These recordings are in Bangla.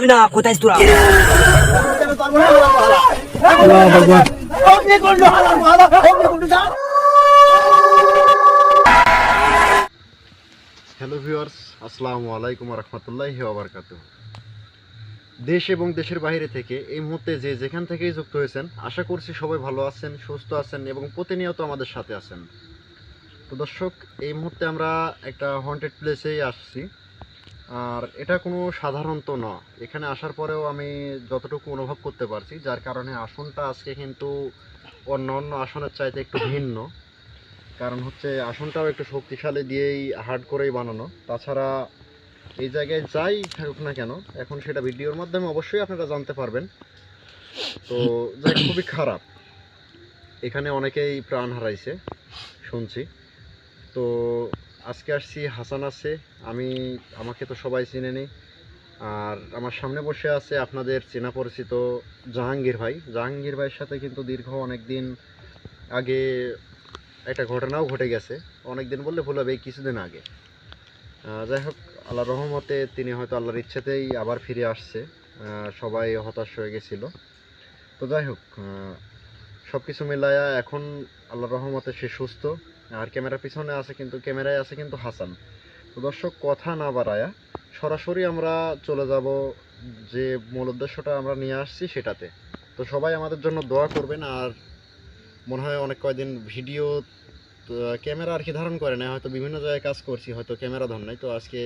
যাবি না, কোথায় তোরা? হ্যালো ভিউয়ার্স আসসালামু আলাইকুম রহমতুল্লাহ ওবরকাত দেশ এবং দেশের বাইরে থেকে এই মুহূর্তে যে যেখান থেকেই যুক্ত হয়েছেন, আশা করছি সবাই ভালো আছেন, সুস্থ আছেন এবং প্রতিনিয়ত আমাদের সাথে আছেন। তো দর্শক, এই মুহূর্তে আমরা একটা হন্টেড প্লেসেই আসছি। আর এটা কোনো সাধারণত না। এখানে আসার পরেও আমি যতটুকু অনুভব করতে পারছি, যার কারণে আসনটা আজকে কিন্তু অন্য অন্য আসনের চাইতে একটু ভিন্ন। কারণ হচ্ছে আসনটাও একটু শক্তিশালী দিয়েই হার্ড করেই বানানো। তাছাড়া এই জায়গায় যাই থাকুক না কেন, এখন সেটা ভিডিওর মাধ্যমে অবশ্যই আপনারা জানতে পারবেন। তো যাই খুবই খারাপ। এখানে অনেকেই প্রাণ হারাইছে, শুনছি। তো আজকে আসছি, হাসান আছে। আমি, আমাকে তো সবাই চিনে নি আর আমার সামনে বসে আছে আপনাদের চেনা পরিচিত জাহাঙ্গীর ভাই। জাহাঙ্গীর ভাইয়ের সাথে কিন্তু দীর্ঘ অনেক দিন আগে একটা ঘটনাও ঘটে গেছে। অনেক দিন বললে ভুল হবে, এই কিছুদিন আগে। যাই হোক আল্লাহ রহমতে তিনি হয়তো আল্লাহর ইচ্ছেতেই আবার ফিরে আসছে। সবাই হতাশ হয়ে গেছিল। তো যাই হোক সব কিছু মিলায়া এখন আল্লাহর রহমতে সে সুস্থ। আর ক্যামেরার পিছনে আছে কিন্তু, ক্যামেরায় আছে কিন্তু হাসান। তো দর্শক, কথা না বাড়ায়া সরাসরি আমরা চলে যাব যে মূল উদ্দেশ্যটা আমরা নিয়ে আসছি সেটাতে। তো সবাই আমাদের জন্য দোয়া করবেন, আর মনে হয় অনেক কয়দিন ভিডিও ক্যামেরা আর কি ধারণ করে না হয়তো বিভিন্ন জায়গায় কাজ করছি, হয়তো ক্যামেরা ধর নাই। তো আজকে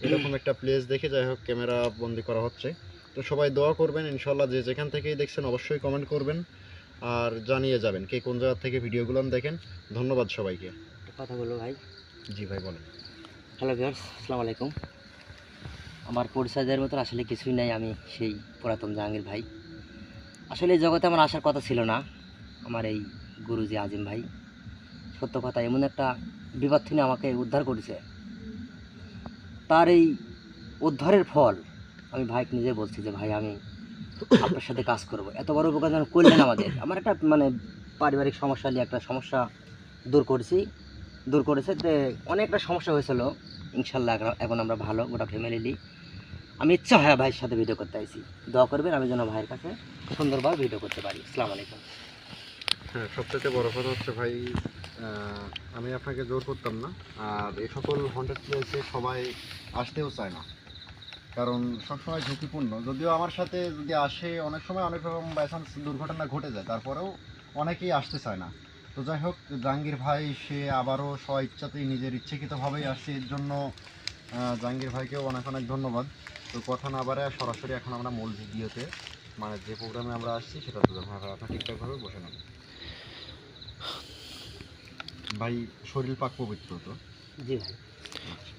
এরকম একটা প্লেস দেখে যাই হোক, ক্যামেরা বন্দি করা হচ্ছে। তো সবাই দোয়া করবেন ইনশাল্লাহ যে যেখান থেকেই দেখছেন অবশ্যই কমেন্ট করবেন। আর জানিয়ে যাবেন কে কোন জায়গা থেকে ভিডিওগুলো দেখেন। ধন্যবাদ সবাইকে। কথা বলো ভাই। জি ভাই বলেন। হ্যালো ভিউয়ার্স আসসালামু আলাইকুম। আমার পরিচয়দের মতন আসলে কিছুই নাই আমি সেই পুরাতন জাহাঙ্গীর ভাই। আসলে এই জগতে আমার আসার কথা ছিল না আমার এই গুরুজি আজিম ভাই। সত্য কথা এমন একটা বিপদ থেকে আমাকে উদ্ধার করেছে। তার এই উদ্ধারের ফল আমি ভাইকে নিজে বলছি যে ভাই আমি আপনার সাথে কাজ করব। এত বড় উপকার যেন করলেন আমাদের। আমার একটা মানে পারিবারিক সমস্যা নিয়ে একটা সমস্যা দূর করেছি। দূর করেছে যে অনেকটা সমস্যা হয়েছিল। ইনশাল্লাহ এখন- আমরা ভালো, গোটা ফ্যামিলি আমি ইচ্ছা হয় ভাইয়ের সাথে ভিডিও করতে আইছি দোয়া করবেন, আমি যেন ভাইয়ের কাছে সুন্দরভাবে ভিডিও করতে পারি। আসসালামু আলাইকুম। হ্যাঁ সবথেকে বড় কথা হচ্ছে ভাই আমি আপনাকে জোর করতাম না। আর এই সকল হন্টেড প্লেসে সবাই আসতেও চায় না। কারণ সবসময় ঝুঁকিপূর্ণ। যদিও আমার সাথে যদি আসে অনেক সময় অনেক রকম বাইচান্স দুর্ঘটনা ঘটে যায় তারপরেও অনেকেই আসতে চায় না। তো যাই হোক জাহাঙ্গীর ভাই সে আবারও স্ব ইচ্ছাতেই নিজের ইচ্ছাকৃতভাবেই আসছে। এর জন্য জাহাঙ্গীর ভাইকেও অনেক অনেক ধন্যবাদ। তো কথা না বাড়ায় সরাসরি এখন আমরা মূল ভিডিওতে মানে যে প্রোগ্রামে আমরা আসছি সেটা তো আপনারা আপনারা ঠিকঠাকভাবে বসে নেন। ভাই শরীর পাক পবিত্র তো? জি ভাই।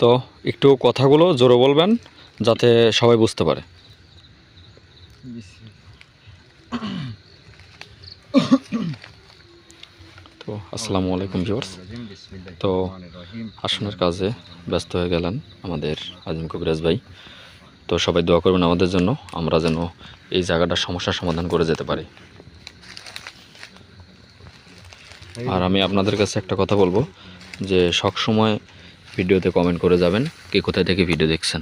তো একটু কথাগুলো জোরে বলবেন। যাতে সবাই বুঝতে পারে। তো, আসসালামু আলাইকুম ভিউয়ার্স তো আসনের কাজে ব্যস্ত হয়ে গেলেন আমাদের আজিম কবিরাজ ভাই। তো, সবাই দোয়া করবেন আমাদের জন্য, আমরা যেন এই জায়গাটার সমস্যার সমাধান করে যেতে পারি। আর আমি আপনাদের কাছে একটা কথা বলব, যে সব সময় ভিডিওতে কমেন্ট করে যাবেন, কে কোথায় থেকে ভিডিও দেখছেন।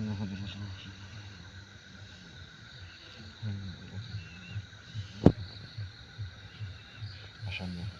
Священного Дрожжа. А что мне?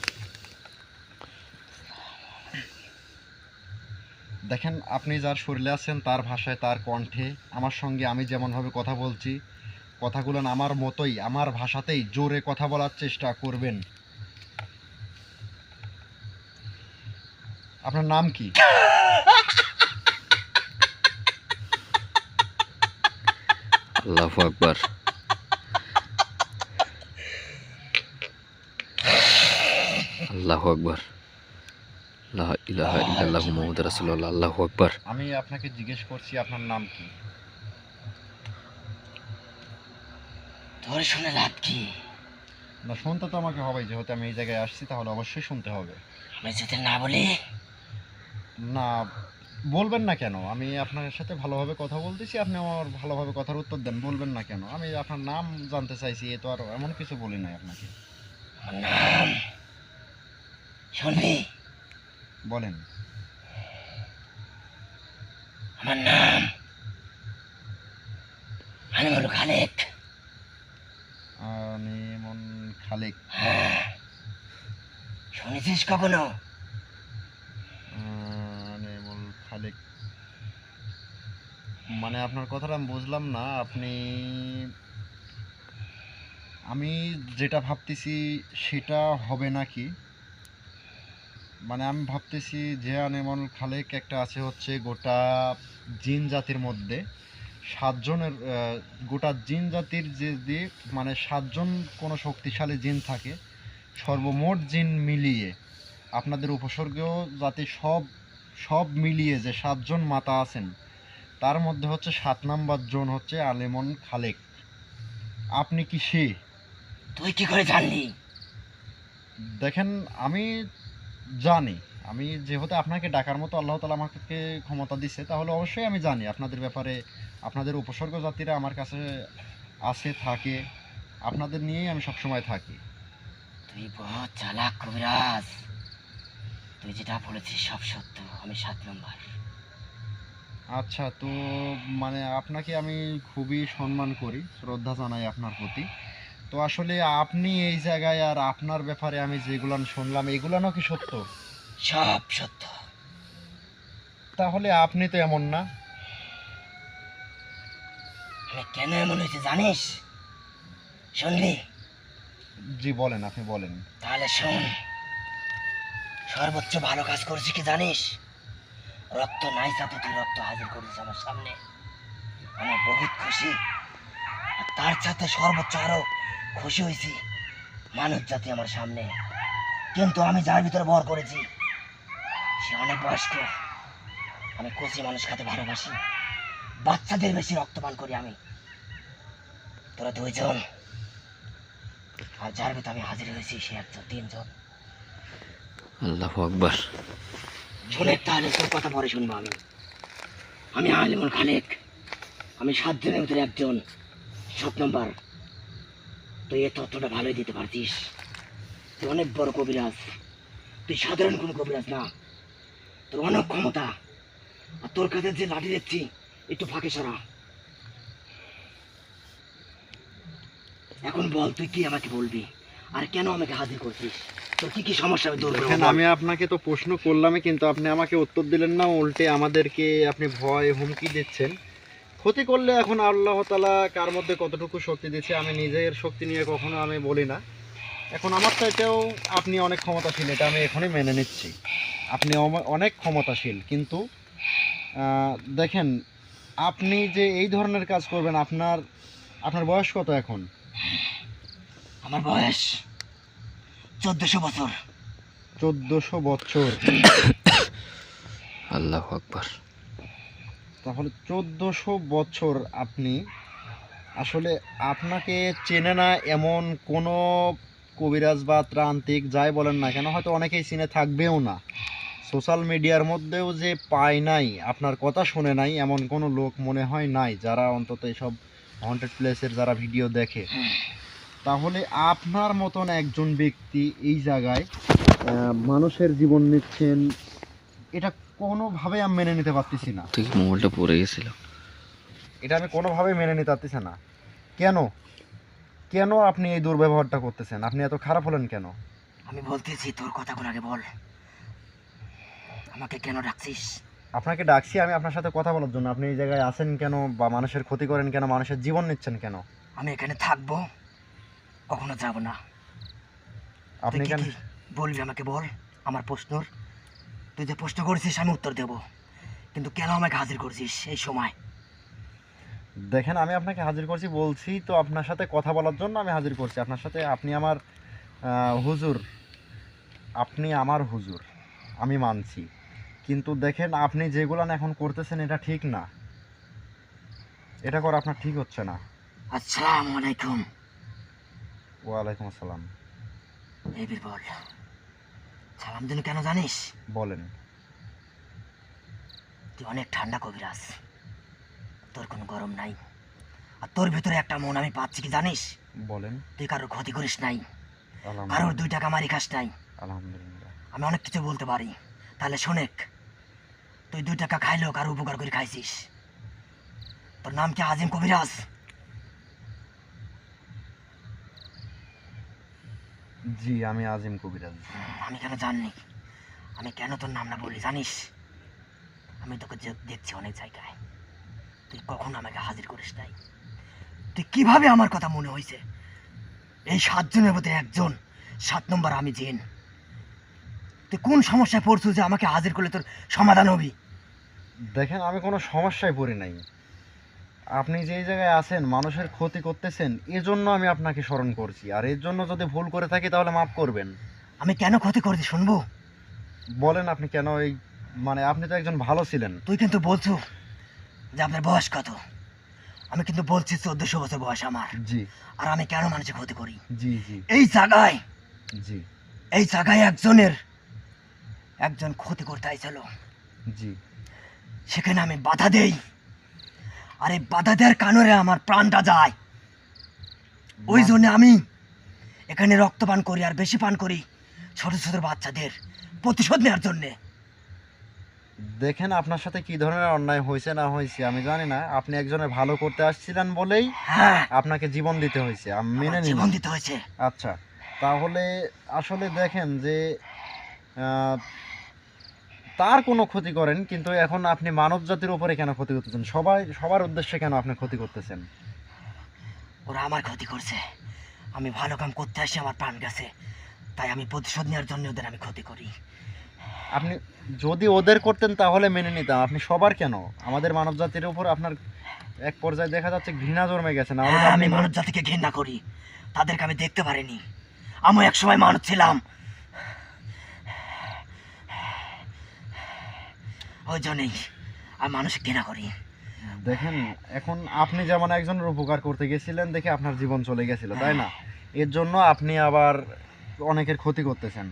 দেখেন, আপনি যার শরীরে আছেন, তার ভাষায়, তার কণ্ঠে, আমার সঙ্গে আমি যেমনভাবে কথা বলছি, কথাগুলো আমার মতোই, আমার ভাষাতেই জোরে কথা বলার চেষ্টা করবেন। আপনার নাম কি? আল্লাহু আকবার। আল্লাহু ইলাহা ইল্লাল্লাহু মুহাম্মাদুর রাসূলুল্লাহ আল্লাহু আকবার। আমি আপনাকে জিজ্ঞেস করছি আপনার নাম কি? তোর শুনে লাভ কি? না শুনতে তো আমাকে হবে যেহেতু আমি এই জায়গায় আসছি তাহলে অবশ্যই শুনতে হবে। আমি যদি না বলি? না বলবেন না কেন? আমি আপনার সাথে ভালোভাবে কথা বলতেছি আপনি আমার ভালোভাবে কথার উত্তর দেন বলবেন না কেন? আমি আপনার নাম জানতে চাইছি এ তো আর এমন কিছু বলি নাই আপনাকে। আমার নাম? শুনবি? বলেন। আমার নাম আনিমুল খালেক। নিমন খালেক। হ্যাঁ। শুনেছিস কখনো? খালেক। মানে আপনার কথাটা আমি বুঝলাম না। আপনি আমি যেটা ভাবতেছি সেটা হবে নাকি? মানে আমি ভাবতেছি যে আনেমল খালেক একটা আছে হচ্ছে গোটা জিন জাতির মধ্যে। সাতজনের গোটা জিন জাতির যে দিয়ে মানে সাতজন কোনো শক্তিশালী জিন থাকে সর্বমোট জিন মিলিয়ে আপনাদের উপসর্গেও যাতে সব সব মিলিয়ে যে সাতজন মাতা আছেন তার মধ্যে হচ্ছে সাত নাম্বার জন হচ্ছে আলেমন খালেক। আপনি কি সে? তুই কি করে জানলি? দেখেন আমি জানি। আমি যেহেতু আপনাকে ডাকার মতো আল্লাহ তালা আমাকে ক্ষমতা দিচ্ছে তাহলে অবশ্যই আমি জানি আপনাদের ব্যাপারে আপনাদের উপসর্গ জাতিরা আমার কাছে আছে থাকে। আপনাদের নিয়েই আমি সবসময় থাকি। তুই বহুত চালাক কবিরাজ। তুই যেটা বলেছিস সব সত্য আমি সাত নম্বর। আচ্ছা তো মানে আপনাকে আমি খুবই সম্মান করি শ্রদ্ধা জানাই আপনার প্রতি। তো আসলে আপনি এই জায়গায় আর আপনার ব্যাপারে আমি যেগুলান শুনলাম এগুলানও কি সত্য? সব সত্য। তাহলে আপনি তো এমন না। আমি কেন এমন হয়েছে জানিস? শুনবি জি বলেন আপনি বলেন। তাহলে শোন সর্বোচ্চ ভালো কাজ করছি কি জানিস? রক্ত নাই সাথে তুই রক্ত হাজির করেছিস আমার সামনে। আমি বহুত খুশি। আর তার সাথে সর্বোচ্চ আরও খুশি হয়েছি। মানব জাতি আমার সামনে। কিন্তু আমি যার ভিতরে বর করেছি সে অনেক বয়স্ক। আমি কচি মানুষ খাতে ভালোবাসি। বাচ্চাদের বেশি রক্তপান করি আমি। তোরা দুইজন। আর যার ভিতরে আমি হাজির হয়েছি সে একজন তিনজন। আল্লাহু আকবার। শোনে তাহলে তোর কথা পরে শুনব আমি। আমি আলিমুল খালেক। আমি সাতজনের ভিতরে একজন। সাত নম্বর। তুই এ তথ্যটা ভালোই দিতে পারতিস। তুই অনেক বড় কবিরাজ। তুই সাধারণ কোনো কবিরাজ না। তোর অনেক ক্ষমতা। আর তোর কাছে যে লাঠি দেখছি একটু ফাঁকে সরা। এখন বল তুই কি আমাকে বলবি? আর কেন আমাকে হাজির করছিস? তোর কি কি সমস্যা আমি দূর করব আমি আপনাকে তো প্রশ্ন করলামই কিন্তু আপনি আমাকে উত্তর দিলেন না উল্টে আমাদেরকে আপনি ভয় হুমকি দিচ্ছেন। ক্ষতি করলে এখন আল্লাহ তালা কার মধ্যে কতটুকু শক্তি দিচ্ছে আমি নিজের শক্তি নিয়ে কখনো আমি বলি না। এখন আমার চাইতেও আপনি অনেক ক্ষমতাশীল এটা আমি এখনই মেনে নিচ্ছি। আপনি অম- অনেক ক্ষমতাশীল কিন্তু দেখেন আপনি যে এই ধরনের কাজ করবেন আপনার আপনার বয়স কত এখন? আমার বয়স চোদ্দশো বছর। চোদ্দোশো বছর। আল্লাহু আকবার। তাহলে চোদ্দোশো বছর আপনি আসলে আপনাকে চেনে না এমন কোনো কবিরাজ বা ত্রান্তিক, যাই বলেন না কেন, হয়তো অনেকেই চিনে থাকবেও না। সোশ্যাল মিডিয়ার মধ্যেও যে পায় নাই, আপনার কথা শুনে নাই, এমন কোনো লোক মনে হয় নাই যারা অন্তত এসব হন্টেড প্লেসের যারা ভিডিও দেখে। তাহলে আপনার মতন একজন ব্যক্তি এই জায়গায় মানুষের জীবন নিচ্ছেন, এটা কোনোভাবে আমি মেনে নিতে পারতেছি না। থেকে মোবাইলটা পড়ে গেছিল এটা আমি কোনোভাবে মেনে নিতে পারতেছি না। কেন? কেন আপনি এই দুর্ব্যবহারটা করতেছেন? আপনি এত খারাপ হলেন কেন? আমি বলতেছি তোর কথাগুলো আগে বল। আমাকে কেন ডাকছিস? আপনাকে ডাকছি আমি আপনার সাথে কথা বলার জন্য। আপনি এই জায়গায় আছেন কেন বা মানুষের ক্ষতি করেন কেন? মানুষের জীবন নিচ্ছেন কেন? আমি এখানে থাকব কখনো যাব না। আপনি কেন বলবি আমাকে বল? আমার প্রশ্নর। তুই যে প্রশ্ন করেছিস আমি উত্তর দেব। কিন্তু কেন আমাকে হাজির করছিস এই সময়? দেখেন আমি আপনাকে হাজির করছি বলছি তো আপনার সাথে কথা বলার জন্য আমি হাজির করছি। আপনার সাথে আপনি আমার হুজুর। আপনি আমার হুজুর। আমি মানছি। কিন্তু দেখেন আপনি যেগুলো এখন করতেছেন এটা ঠিক না। এটা করা আপনার ঠিক হচ্ছে না। আসসালামু আলাইকুম। ওয়ালাইকুম আসসালাম। এই বীরবল। সালাম দিন কেন জানিস? বলেন। তুই অনেক ঠান্ডা কবিরাজ। তোর কোনো গরম নাই। আর তোর ভিতরে একটা মন আমি পাচ্ছি কি জানিস? বলেন। তুই কারোর ক্ষতি করিস নাই। কারোর দুই টাকা মারি খাস নাই। আলহামদুলিল্লাহ। আমি অনেক কিছু বলতে পারি। তাহলে শোনেক তুই দুই টাকা খাইলেও কারও উপকার করে খাইছিস। তোর নাম কি আজিম কবিরাজ? জি আমি আজিম কবিরাজ আমি কেন জাননি? আমি কেন তোর নাম না বলি জানিস? আমি তোকে দেখছি অনেক জায়গায় তুই কখন আমাকে হাজির করিস তাই তুই কীভাবে আমার কথা মনে হয়েছে এই সাতজনের মধ্যে একজন সাত নম্বর আমি জেন। তুই কোন সমস্যায় পড়ছো যে আমাকে হাজির করলে তোর সমাধান হবি? দেখেন আমি কোনো সমস্যায় পড়ি নাই। আপনি যেই জায়গায় আছেন মানুষের ক্ষতি করতেছেন এজন্য আমি আপনাকে স্মরণ করছি। আর এর জন্য যদি ভুল করে থাকি তাহলে মাফ করবেন। আমি কেন ক্ষতি করছি শুনব? বলেন আপনি কেন এই মানে আপনি তো একজন ভালো ছিলেন। তুই কিন্তু বলছো যে আপনার বয়স কত? আমি কিন্তু বলছি চোদ্দশো বছর বয়স আমার। জি। আর আমি কেন মানুষের ক্ষতি করি? জি জি। এই জায়গায় জি। এই জায়গায় একজনের একজন ক্ষতি করতে আইছিল। জি। সেখানে আমি বাধা দেই। আর বাধা দেওয়ার কারণে আমার প্রাণটা যায়। ওই জন্য আমি এখানে রক্ত পান করি আর বেশি পান করি ছোট ছোট বাচ্চাদের প্রতিশোধ নেওয়ার জন্যে। দেখেন আপনার সাথে কি ধরনের অন্যায় হয়েছে না হয়েছে আমি জানি না। আপনি একজনের ভালো করতে আসছিলেন বলেই হ্যাঁ। আপনাকে জীবন দিতে হয়েছে আমি মেনে জীবন দিতে হয়েছে। আচ্ছা তাহলে আসলে দেখেন যে তার কোনো ক্ষতি করেন কিন্তু এখন আপনি মানব জাতির উপরে কেন ক্ষতি করতেছেন? সবাই সবার উদ্দেশ্যে কেন আপনি ক্ষতি করতেছেন? ওরা আমার ক্ষতি করছে। আমি ভালো কাম করতে আসি আমার প্রাণ গেছে। তাই আমি প্রতিশোধ নেওয়ার জন্য ওদের আমি ক্ষতি করি। আপনি যদি ওদের করতেন তাহলে মেনে নিতাম। আপনি সবার কেন? আমাদের মানব জাতির উপর আপনার এক পর্যায়ে দেখা যাচ্ছে ঘৃণা জন্মে গেছে না হ্যাঁ, আমি মানব জাতিকে ঘৃণা করি। তাদেরকে আমি দেখতে পারিনি। আমি এক সময় মানুষ ছিলাম। ওই জন্যই আমি মানুষকে ঘৃণা করি। দেখেন এখন আপনি যেমন একজনের উপকার করতে গেছিলেন দেখে আপনার জীবন চলে গেছিল তাই না? এর জন্য আপনি আবার অনেকের ক্ষতি করতেছেন।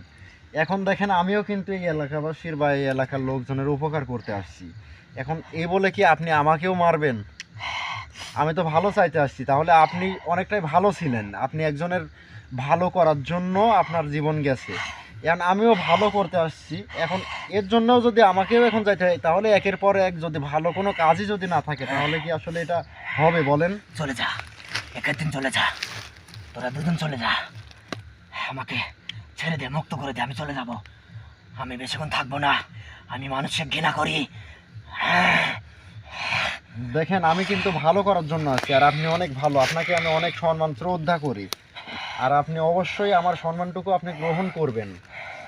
এখন দেখেন আমিও কিন্তু এই এলাকাবাসীর বা এই এলাকার লোকজনের উপকার করতে আসছি। এখন এই বলে কি আপনি আমাকেও মারবেন? আমি তো ভালো চাইতে আসছি। তাহলে আপনি অনেকটাই ভালো ছিলেন। আপনি একজনের ভালো করার জন্য আপনার জীবন গেছে। এখন আমিও ভালো করতে আসছি। এখন এর জন্যও যদি আমাকেও এখন যাইতে হয় তাহলে একের পর এক যদি ভালো কোনো কাজই যদি না থাকে তাহলে কি আসলে এটা হবে বলেন? চলে যা। একের দিন চলে যা। তোরা দুদিন চলে যা। আমাকে ছেড়ে দে মুক্ত করে দে আমি চলে যাব। আমি বেশিক্ষণ থাকব না। আমি মানুষকে ঘৃণা করি। দেখেন আমি কিন্তু ভালো করার জন্য আছি আর আপনি অনেক ভালো। আপনাকে আমি অনেক সম্মান শ্রদ্ধা করি। আর আপনি অবশ্যই আমার সম্মানটুকু আপনি গ্রহণ করবেন।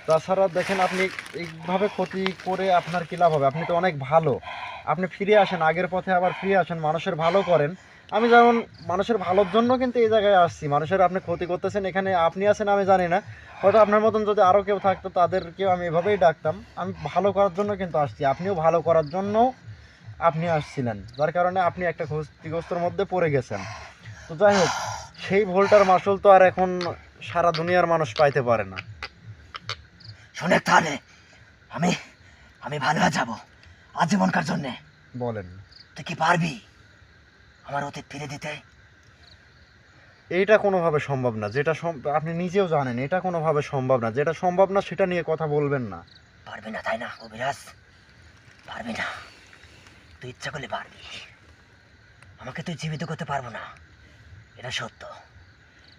তাছাড়া দেখেন আপনি এইভাবে ক্ষতি করে আপনার কী লাভ হবে? আপনি তো অনেক ভালো। আপনি ফিরে আসেন, আগের পথে আবার ফিরে আসেন, মানুষের ভালো করেন। আমি যেমন মানুষের ভালোর জন্য কিন্তু এই জায়গায় আসছি। মানুষের আপনি ক্ষতি করতেছেন, এখানে আপনি আছেন আমি জানি না। হয়তো আপনার মতন যদি আরও কেউ থাকতো, তাদেরকেও আমি এভাবেই ডাকতাম। আমি ভালো করার জন্য কিন্তু আসছি। আপনিও ভালো করার জন্য আপনি আসছিলেন, যার কারণে আপনি একটা ক্ষতিগ্রস্তর মধ্যে পড়ে গেছেন। তো যাই হোক সেই ভুলটার মাসুল তো আর এখন সারা দুনিয়ার মানুষ পাইতে পারে না। শোনে তাহলে আমি আমি ভালো যাব আজীবনকার জন্যে। বলেন। তুই কি পারবি আমার অতীত ফিরে দিতে? এইটা কোনোভাবে সম্ভব না যেটা আপনি নিজেও জানেন এটা কোনোভাবে সম্ভব না যেটা সম্ভব না সেটা নিয়ে কথা বলবেন না। পারবি না তাই না কবিরাজ পারবি না। তুই ইচ্ছা করলে পারবি। আমাকে তুই জীবিত করতে পারব না। এটা সত্য।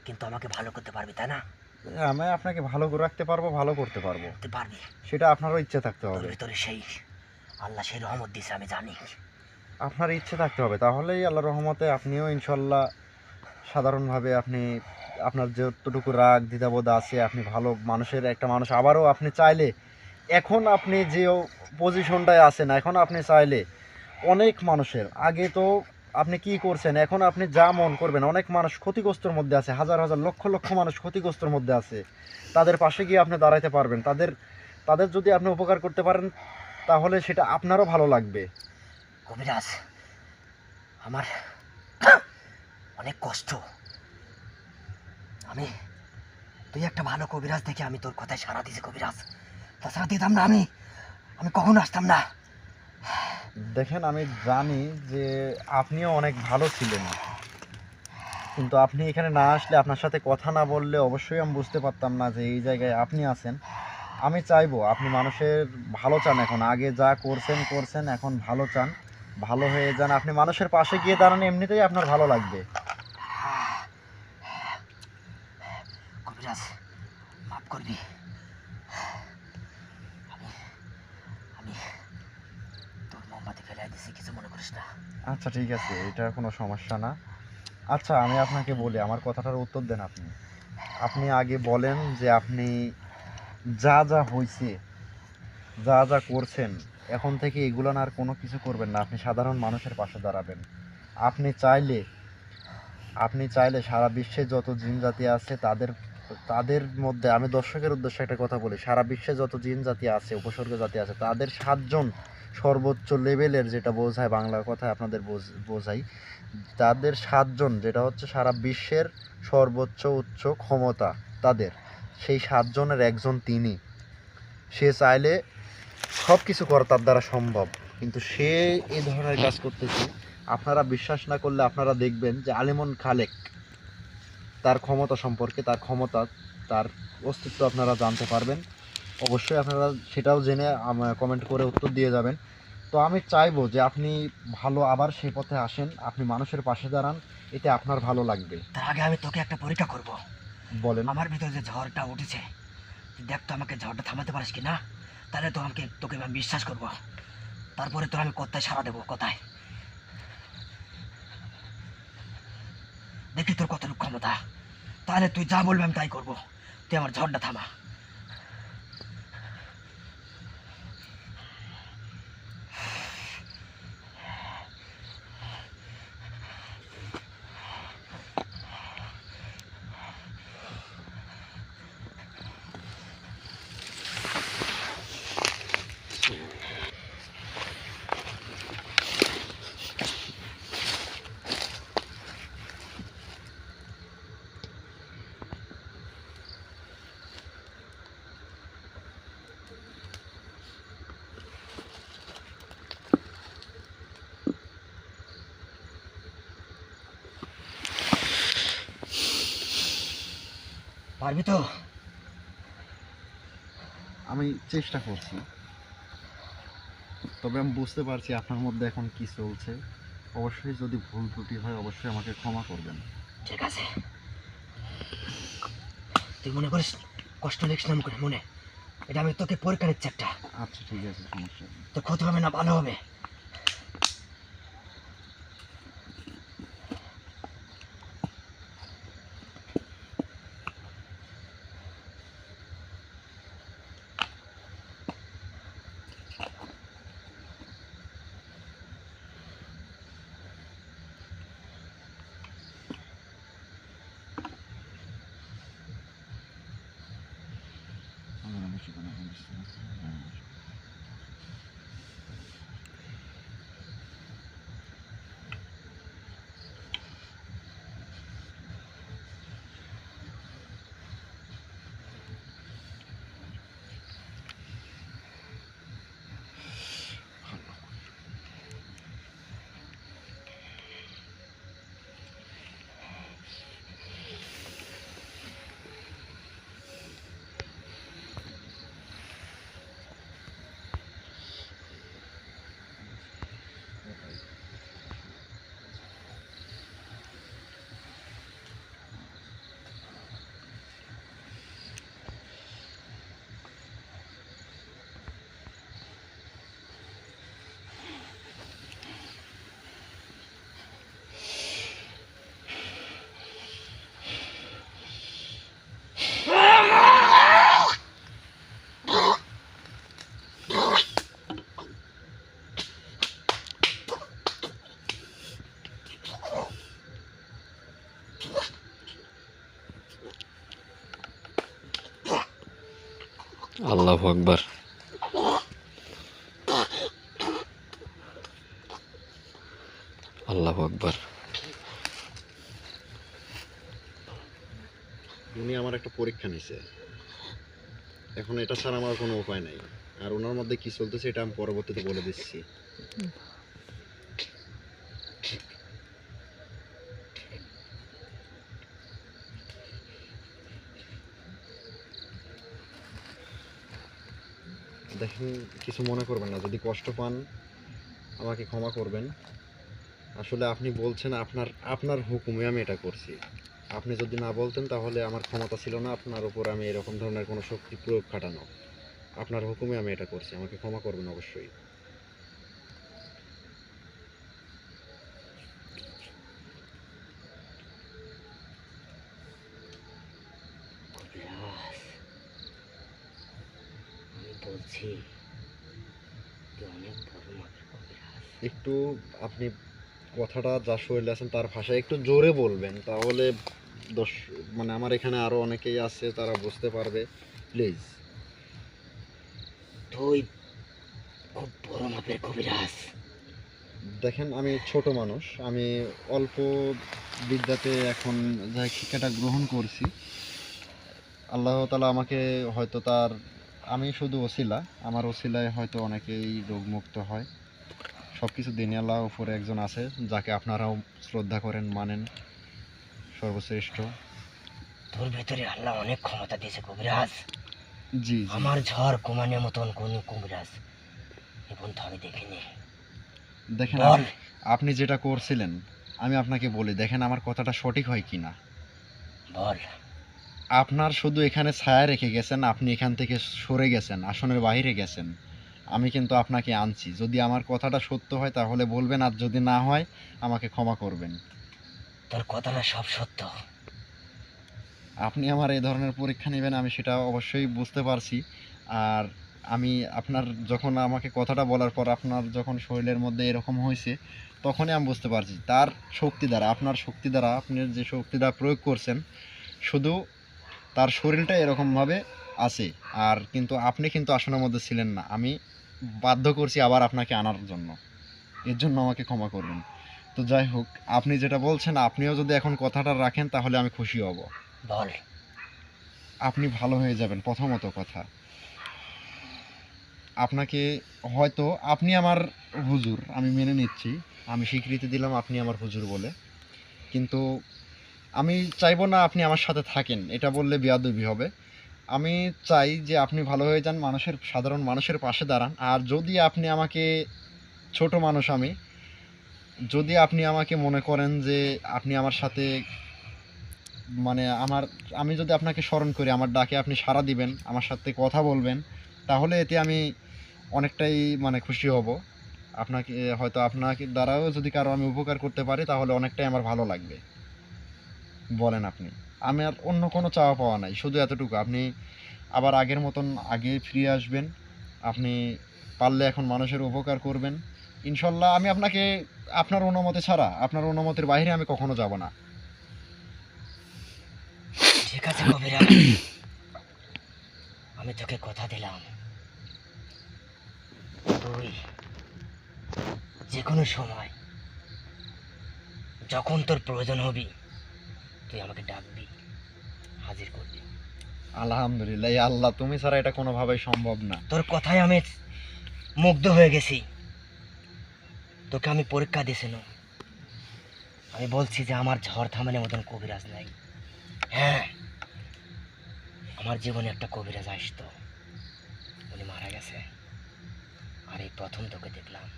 কিন্তু আমাকে ভালো করতে পারবি তাই না? আমি আপনাকে ভালো করে রাখতে পারব ভালো করতে পারব। পারবি। সেটা আপনারও ইচ্ছে থাকতে তোর হবে। ভিতরে সেই আল্লাহ সেই রহমত দিছে আমি জানি। আপনার ইচ্ছে থাকতে হবে তাহলেই আল্লাহ রহমতে আপনিও ইনশাল্লাহ সাধারণভাবে আপনি আপনার যতটুকু রাগ দ্বিধাবোধ আছে আপনি ভালো মানুষের একটা মানুষ। আবারও আপনি চাইলে এখন আপনি যে পজিশনটায় আছেন এখন আপনি চাইলে অনেক মানুষের আগে তো আপনি কি করছেন? এখন আপনি যা মন করবেন, অনেক মানুষ ক্ষতিগ্রস্তর মধ্যে আছে, হাজার হাজার লক্ষ লক্ষ মানুষ ক্ষতিগ্রস্তর মধ্যে আছে। তাদের পাশে গিয়ে আপনি দাঁড়াইতে পারবেন। তাদের তাদের যদি আপনি উপকার করতে পারেন, তাহলে সেটা আপনারও ভালো লাগবে। কবিরাজ আমার অনেক কষ্ট। আমি, তুই একটা ভালো কবিরাজ দেখে আমি তোর কথায় সারা দিছি কবিরাজ তা তাছাড়া দিতাম না আমি। আমি কখনো আসতাম না। দেখেন, আমি জানি যে আপনিও অনেক ভালো ছিলেন। কিন্তু আপনি এখানে না আসলে আপনার সাথে কথা না বললে অবশ্যই আমি বুঝতে পারতাম না যে এই জায়গায় আপনি আছেন। আমি চাইব আপনি মানুষের ভালো চান এখন। আগে যা করছেন করছেন, এখন ভালো চান। ভালো হয়ে যান। আপনি মানুষের পাশে গিয়ে দাঁড়ান, এমনিতেই আপনার ভালো লাগবে। মাফ করবি আমি আমি তোর মোমবাতি ফেলাই দিছি কিছু মনে করিস না আচ্ছা ঠিক আছে, এটা কোনো সমস্যা না। আচ্ছা আমি আপনাকে বলি, আমার কথাটার উত্তর দেন আপনি। আপনি আগে বলেন যে আপনি যা যা হয়েছে যা যা করছেন, এখন থেকে এগুলো না আর কোনো কিছু করবেন না। আপনি সাধারণ মানুষের পাশে দাঁড়াবেন। আপনি চাইলে আপনি চাইলে সারা বিশ্বে যত জিন জাতি আছে, তাদের তাদের মধ্যে, আমি দর্শকের উদ্দেশ্যে একটা কথা বলি, সারা বিশ্বে যত জিন জাতি আছে উপসর্গ জাতি আছে, তাদের সাতজন সর্বোচ্চ লেভেলের যেটা বোঝায় বাংলা কথায় আপনাদের বোঝ- বোঝাই, তাদের সাতজন, যেটা হচ্ছে সারা বিশ্বের সর্বোচ্চ উচ্চ ক্ষমতা তাদের, সেই সাতজনের একজন তিনি। সে চাইলে সব কিছু করা তার দ্বারা সম্ভব, কিন্তু সে এই ধরনের কাজ করতেছে, আপনারা বিশ্বাস না করলে আপনারা দেখবেন যে আলিমন খালেক, তার ক্ষমতা সম্পর্কে, তার ক্ষমতা, তার অস্তিত্ব আপনারা জানতে পারবেন। অবশ্যই আপনারা সেটাও জেনে কমেন্ট করে উত্তর দিয়ে যাবেন। তো আমি চাইব যে আপনি ভালো আবার সেই পথে আসেন আপনি মানুষের পাশে দাঁড়ান এতে আপনার ভালো লাগবে। তার আগে আমি তোকে একটা পরীক্ষা করব। বলেন। আমার ভিতরে যে ঝড়টা উঠেছে দেখ তো আমাকে ঝড়টা থামাতে পারিস কি না তাহলে তো আমাকে তোকে আমি বিশ্বাস করব। তারপরে তোর আমি কোথায় সারা দেবো কোথায়? দেখি তোর কতটুকু ক্ষমতা। তাহলে তুই যা বলবি আমি তাই করব। তুই আমার ঝড়টা থামা। পারবি তো? আমি চেষ্টা করছি। তবে আমি বুঝতে পারছি আপনার মধ্যে এখন কি চলছে। অবশ্যই যদি ভুল ত্রুটি হয় অবশ্যই আমাকে ক্ষমা করবেন। ঠিক আছে। তুই মনে করিস কষ্ট লিখিস না করে মনে? এটা আমি তোকে পরীক্ষা নিচ্ছি একটা আচ্ছা ঠিক আছে সমস্যা তোর ক্ষতি হবে না ভালো হবে। Hoşçakalın. আকবার আল্লাহ আকবার। উনি আমার একটা পরীক্ষা নিছে। এখন এটা ছাড়া আমার কোনো উপায় নাই। আর ওনার মধ্যে কি চলতেছে এটা আমি পরবর্তীতে বলে দিচ্ছি। দেখেন, কিছু মনে করবেন না। যদি কষ্ট পান, আমাকে ক্ষমা করবেন। আসলে আপনি বলছেন, আপনার আপনার হুকুমে আমি এটা করছি। আপনি যদি না বলতেন, তাহলে আমার ক্ষমতা ছিল না। আপনার উপর আমি এরকম ধরনের কোনো শক্তি প্রয়োগ খাটানো। আপনার হুকুমে আমি এটা করছি। আমাকে ক্ষমা করবেন অবশ্যই কবিরাজ আমি বলছি তুই অনেক বড় মাপের কবিরাজ একটু আপনি কথাটা যা শরীরে আছেন তার ভাষায় একটু জোরে বলবেন তাহলে দশ মানে আমার এখানে আরও অনেকেই আছে তারা বুঝতে পারবে। প্লিজ। তুই খুব বড় মাপের কবিরাজ। দেখেন আমি ছোট মানুষ আমি অল্প বিদ্যাতে এখন যা শিক্ষাটা গ্রহণ করছি। আল্লাহ তালা আমাকে হয়তো তার আমি শুধু ওসিলা আমার ওসিলায় হয়তো অনেকেই রোগমুক্ত হয়। সব কিছু দিনে আল্লাহ উপরে একজন আছে যাকে আপনারাও শ্রদ্ধা করেন মানেন। সর্বশ্রেষ্ঠ। তোর ভেতরে আল্লাহ অনেক ক্ষমতা দিয়েছে কবিরাজ। জি আমার ঝড় কমানোর মতন কোন কবিরাজ। এখন তো আমি দেখিনি দেখেন বল। আপনি যেটা করছিলেন আমি আপনাকে বলি দেখেন আমার কথাটা সঠিক হয় কি না বল। আপনার শুধু এখানে ছায়া রেখে গেছেন আপনি এখান থেকে সরে গেছেন আসনের বাইরে গেছেন। আমি কিন্তু আপনাকে আনছি। যদি আমার কথাটা সত্য হয় তাহলে বলবেন আর যদি না হয় আমাকে ক্ষমা করবেন। তোর কথাটা সব সত্য। আপনি আমার এই ধরনের পরীক্ষা নেবেন আমি সেটা অবশ্যই বুঝতে পারছি। আর আমি আপনার যখন আমাকে কথাটা বলার পর আপনার যখন শরীরের মধ্যে এরকম হয়েছে তখনই আমি বুঝতে পারছি। তার শক্তি দ্বারা আপনার শক্তি দ্বারা আপনি যে শক্তি দ্বারা প্রয়োগ করছেন শুধু তার শরীরটা এরকমভাবে আছে। আর কিন্তু আপনি কিন্তু আসনের মধ্যে ছিলেন না। আমি বাধ্য করছি আবার আপনাকে আনার জন্য। এর জন্য আমাকে ক্ষমা করবেন। তো যাই হোক আপনি যেটা বলছেন আপনিও যদি এখন কথাটা রাখেন তাহলে আমি খুশি হব। বল। আপনি ভালো হয়ে যাবেন প্রথমত কথা। আপনাকে হয়তো আপনি আমার হুজুর আমি মেনে নিচ্ছি। আমি স্বীকৃতি দিলাম আপনি আমার হুজুর বলে। কিন্তু আমি চাইব না আপনি আমার সাথে থাকেন। এটা বললে বেয়াদবি হবে। আমি চাই যে আপনি ভালো হয়ে যান, মানুষের, সাধারণ মানুষের পাশে দাঁড়ান। আর যদি আপনি আমাকে ছোট মানুষ আমি, যদি আপনি আমাকে মনে করেন যে আপনি আমার সাথে মানে আমার, আমি যদি আপনাকে স্মরণ করি, আমার ডাকে আপনি সাড়া দিবেন, আমার সাথে কথা বলবেন, তাহলে এতে আমি অনেকটাই মানে খুশি হব। আপনাকে, হয়তো আপনাকে দ্বারাও যদি কারও আমি উপকার করতে পারি, তাহলে অনেকটাই আমার ভালো লাগবে। বলেন আপনি। আমি আর অন্য কোনো চাওয়া পাওয়া নাই, শুধু এতটুকু। আপনি আবার আগের মতন আগে ফিরে আসবেন। আপনি পারলে এখন মানুষের উপকার করবেন। ইনশাল্লাহ আমি আপনাকে আপনার অনুমতি ছাড়া, আপনার অনুমতির বাইরে আমি কখনো যাব না। ঠিক আছে আমি তোকে কথা দিলাম। তুই যে কোনো সময় যখন তোর প্রয়োজন হবি, তুই আমাকে ডাকবি। হাজির করবি। আলহামদুলিল্লাহ আল্লাহ তুমি ছাড়া এটা কোনোভাবেই সম্ভব না। তোর কথায় আমি মুগ্ধ হয়ে গেছি। তোকে আমি পরীক্ষা দিছি না আমি বলছি যে আমার ঝড় থামানোর মতন কবিরাজ নাই। হ্যাঁ আমার জীবনে একটা কবিরাজ আসতো। উনি মারা গেছে। আর এই প্রথম তোকে দেখলাম।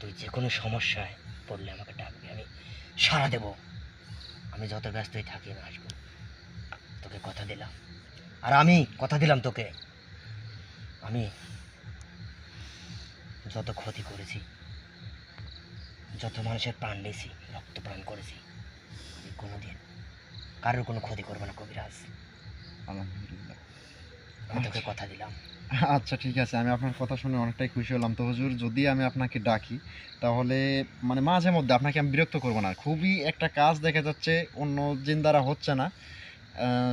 তুই যে কোনো সমস্যায় পড়লে আমাকে ডাকবি। আমি সারা দেব। আমি যত ব্যস্তই থাকি আমি আসব। তোকে কথা দিলাম। আর আমি কথা দিলাম তোকে। আমি যত ক্ষতি করেছি যত মানুষের প্রাণ নিয়েছি রক্ত প্রাণ করেছি আমি কোনোদিন কারোর কোনো ক্ষতি করব না কবিরাজ। আলহামদুলিল্লাহ আমি তোকে কথা দিলাম। আচ্ছা ঠিক আছে। আমি আপনার কথা শুনে অনেকটাই খুশি হলাম। তো হুজুর যদি আমি আপনাকে ডাকি তাহলে মানে মাঝে মধ্যে আপনাকে আমি বিরক্ত করব না। খুবই একটা কাজ দেখা যাচ্ছে অন্য জিন দ্বারা হচ্ছে না।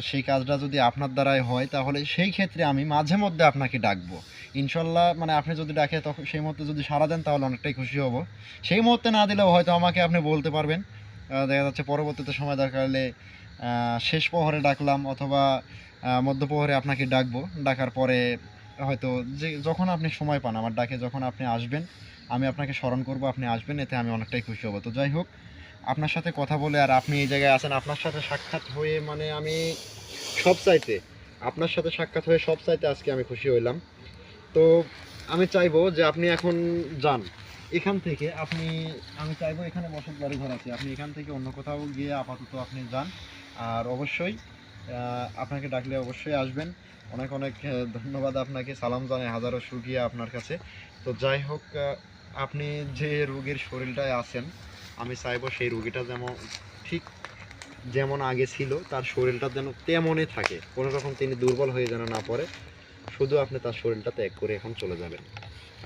সেই কাজটা যদি আপনার দ্বারাই হয় তাহলে সেই ক্ষেত্রে আমি মাঝে মধ্যে আপনাকে ডাকবো। ইনশাল্লাহ মানে আপনি যদি ডাকে তখন সেই মুহূর্তে যদি সাড়া দেন তাহলে অনেকটাই খুশি হব। সেই মুহূর্তে না দিলেও হয়তো আমাকে আপনি বলতে পারবেন। দেখা যাচ্ছে পরবর্তীতে সময় দরকার হলে শেষ প্রহরে ডাকলাম অথবা আহ, মধ্যপ্রহরে আপনাকে ডাকবো। ডাকার পরে হয়তো যে যখন আপনি সময় পান আমার ডাকে যখন আপনি আসবেন আমি আপনাকে স্মরণ করব আপনি আসবেন এতে আমি অনেকটাই খুশি হব। তো যাই হোক আপনার সাথে কথা বলে আর আপনি এই জায়গায় আছেন, আপনার সাথে সাক্ষাৎ হয়ে মানে আমি সব চাইতে, আপনার সাথে সাক্ষাৎ হয়ে সব চাইতে আজকে আমি খুশি হইলাম। তো আমি চাইব যে আপনি এখন যান। এখান থেকে আপনি, আমি চাইব এখানে বসত বাড়ি ঘর আছে। আপনি এখান থেকে অন্য কোথাও গিয়ে আপাতত আপনি যান। আর অবশ্যই আপনাকে ডাকলে অবশ্যই আসবেন। অনেক অনেক ধন্যবাদ আপনাকে। সালাম জানাই হাজারো সুগিয়া আপনার কাছে। তো যাই হোক আপনি যে রোগীর শরীরটায় আছেন আমি চাইব সেই রুগীটা যেমন ঠিক যেমন আগে ছিল, তার শরীরটা যেন তেমনই থাকে। কোনো রকম তিনি দুর্বল হয়ে যেন না পড়ে, শুধু আপনি তার শরীরটা ত্যাগ করে এখন চলে যাবেন।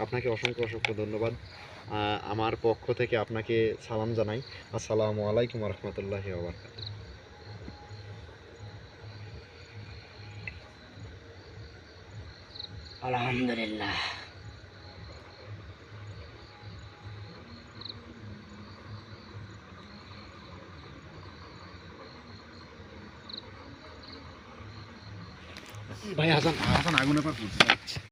আপনাকে অসংখ্য অসংখ্য ধন্যবাদ। আমার পক্ষ থেকে আপনাকে সালাম জানাই। আসসালামু আলাইকুম রহমতুল্লাহি ওবরকাত আলহামদুলিল্লাহ। ভাই হাসান হাসান আগুনের পর